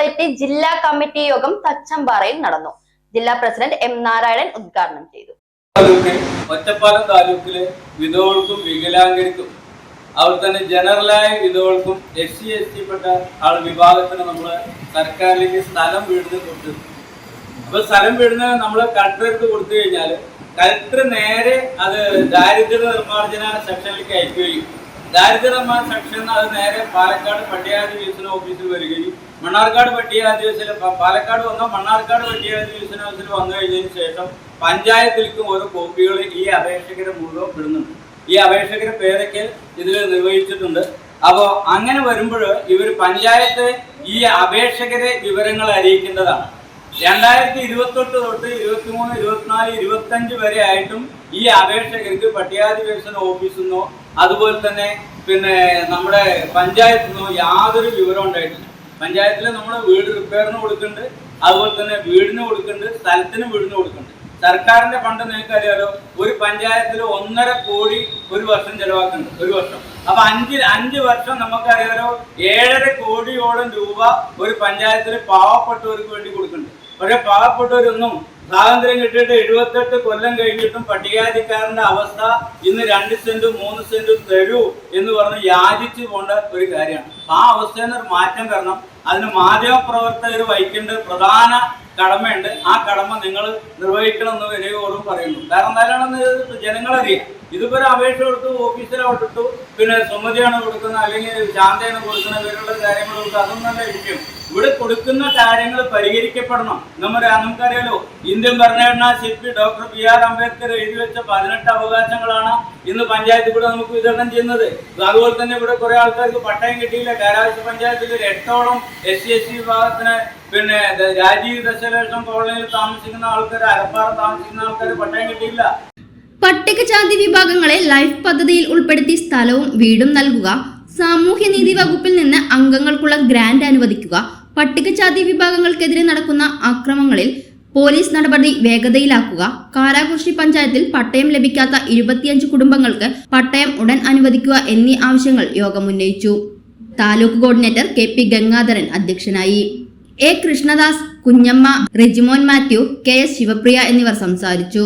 Committee ജില്ലാ committee യോഗം തച്ചമ്പാറയിൽ നടന്നു. ജില്ലാ പ്രസിഡന്റ് എം നാരായണൻ ഉദ്ഘാടനം ചെയ്തു. ഒറ്റപ്പാലം താലൂക്കിലെ വിധവകൾക്കും വികലാംഗർക്കും അവർ തന്നെ ജനറലായ വിധവകൾക്കും എസ് സി എസ് ടി പെട്ട ആൾ വിഭാഗത്തിന് നമ്മൾ സർക്കാരിലേക്ക് സ്ഥലം വീടിന് കൊടുത്തു അപ്പൊ സ്ഥലം വീടിന് നമ്മൾ കളക്ടർക്ക് കൊടുത്തു കഴിഞ്ഞാൽ കളക്ടർ നേരെ അത് ദാരിദ്ര്യ നിർമ്മാർജന സെക്ഷനിലേക്ക് അയക്കുകയും ദാരിദ്ര്യ നിർമ്മാർജന സെക്ഷൻ അത് നേരെ പാലക്കാട് പട്ടികജാതി വികസന ഓഫീസിൽ വരികയും മണ്ണാർക്കാട് പട്ടികജാതി വികസന പാലക്കാട് വന്ന മണ്ണാർക്കാട് പട്ടികജാതി വികസന അവസരം വന്നു കഴിഞ്ഞതിന് ശേഷം പഞ്ചായത്തിലേക്കും ഓരോ കോപ്പികൾ ഈ അപേക്ഷകരെ മുഴുവൻ വിടുന്നുണ്ട്. ഈ അപേക്ഷകരെ പേരൊക്കെ ഇതിൽ നിർവഹിച്ചിട്ടുണ്ട്. അപ്പോൾ അങ്ങനെ വരുമ്പോൾ ഇവർ പഞ്ചായത്ത് ഈ അപേക്ഷകരെ വിവരങ്ങൾ അറിയിക്കേണ്ടതാണ്. രണ്ടായിരത്തി ഇരുപത്തൊട്ട് തൊട്ട് ഇരുപത്തിമൂന്ന് ഇരുപത്തിനാല് ഇരുപത്തഞ്ച് വരെ ആയിട്ടും ഈ അപേക്ഷകർക്ക് പട്ടികാതി വികസന ഓഫീസിൽ അതുപോലെ തന്നെ പിന്നെ നമ്മുടെ പഞ്ചായത്തിൽ നിന്നോ യാതൊരു വിവരം ഉണ്ടായിട്ടില്ല. പഞ്ചായത്തിൽ നമ്മൾ വീട് റിപ്പയറിന് കൊടുക്കുന്നുണ്ട്. അതുപോലെ തന്നെ വീടിന് കൊടുക്കുന്നുണ്ട് സ്ഥലത്തിന് വീടിന് കൊടുക്കുന്നുണ്ട്. സർക്കാരിന്റെ ഫണ്ട് നിങ്ങൾക്ക് അറിയാലോ ഒരു പഞ്ചായത്തിൽ ഒന്നര കോടി ഒരു വർഷം ചെലവാക്കുന്നുണ്ട് ഒരു വർഷം. അപ്പൊ അഞ്ച് അഞ്ച് വർഷം നമുക്കറിയാലോ ഏഴര കോടിയോളം രൂപ ഒരു പഞ്ചായത്തിൽ പാവപ്പെട്ടവർക്ക് വേണ്ടി കൊടുക്കുന്നുണ്ട്. പക്ഷെ പാവപ്പെട്ടവരൊന്നും സ്വാതന്ത്ര്യം കിട്ടിയിട്ട് എഴുപത്തെട്ട് കൊല്ലം കഴിഞ്ഞിട്ടും പട്ടികാധിക്കാരന്റെ അവസ്ഥ ഇന്ന് രണ്ട് സെന്റും മൂന്ന് സെന്റും തരൂ എന്ന് പറഞ്ഞ് യാചിച്ചു പോണ്ട ഒരു കാര്യമാണ്. ആ അവസ്ഥയിൽ നിന്ന് മാറ്റം വരണം. അതിന് മാധ്യമ പ്രവർത്തകർ വഹിക്കേണ്ട പ്രധാന കടമയുണ്ട്. ആ കടമ നിങ്ങൾ നിർവഹിക്കണം എന്ന് വിനയോടും പറയുന്നു. കാരണം എന്തായാലും ജനങ്ങളറിയാം. ഇതിപ്പോ ഒരു അപേക്ഷ കൊടുത്തു ഓഫീസിൽ വിട്ടിട്ടു പിന്നെ സുമതിയാണ് കൊടുക്കുന്നത് അല്ലെങ്കിൽ ശാന്തയാണ് കൊടുക്കുന്നത് ഇവരുള്ള കാര്യങ്ങൾ കൊടുക്കുക നല്ല വിഷയം. ഇവിടെ കൊടുക്കുന്ന കാര്യങ്ങൾ പരിഹരിക്കപ്പെടണം. നമ്മുടെ നമുക്കറിയാലോ ഇന്ത്യൻ ഭരണഘടനാ ശില്പി ഡോക്ടർ ബി ആർ അംബേദ്കർ എഴുതി വെച്ച പതിനെട്ട് അവകാശങ്ങളാണ് ഇന്ന് പഞ്ചായത്ത് കൂടെ നമുക്ക് വിതരണം ചെയ്യുന്നത്. അതുപോലെ തന്നെ ഇവിടെ കുറെ ആൾക്കാർക്ക് പട്ടയം കിട്ടിയില്ല. കാരാവശ്യ പഞ്ചായത്തിൽ ഒരു എട്ടോളം എസ് സി എസ് സി വിഭാഗത്തിന് പിന്നെ രാജീവ് ദശലക്ഷം കോളനിയിൽ താമസിക്കുന്ന ആൾക്കാർ അരപ്പാറ താമസിക്കുന്ന ആൾക്കാർ പട്ടയം കിട്ടിയില്ല. പട്ടികജാതി വിഭാഗങ്ങളെ ലൈഫ് പദ്ധതിയിൽ ഉൾപ്പെടുത്തി സ്ഥലവും വീടും നൽകുക. സാമൂഹ്യനീതി വകുപ്പിൽ നിന്ന് അംഗങ്ങൾക്കുള്ള ഗ്രാന്റ് അനുവദിക്കുക. പട്ടികജാതി വിഭാഗങ്ങൾക്കെതിരെ നടക്കുന്ന അക്രമങ്ങളിൽ പോലീസ് നടപടി വേഗതയിലാക്കുക. കാരാകുർശി പഞ്ചായത്തിൽ പട്ടയം ലഭിക്കാത്ത ഇരുപത്തിയഞ്ച് കുടുംബങ്ങൾക്ക് പട്ടയം ഉടൻ അനുവദിക്കുക എന്നീ ആവശ്യങ്ങൾ യോഗം ഉന്നയിച്ചു. Taluk coordinator K P Gangadharan അധ്യക്ഷനായി. A Krishnadas Kunjamma Rejimon Mathew K S Sivapriya എന്നിവർ സംസാരിച്ചു.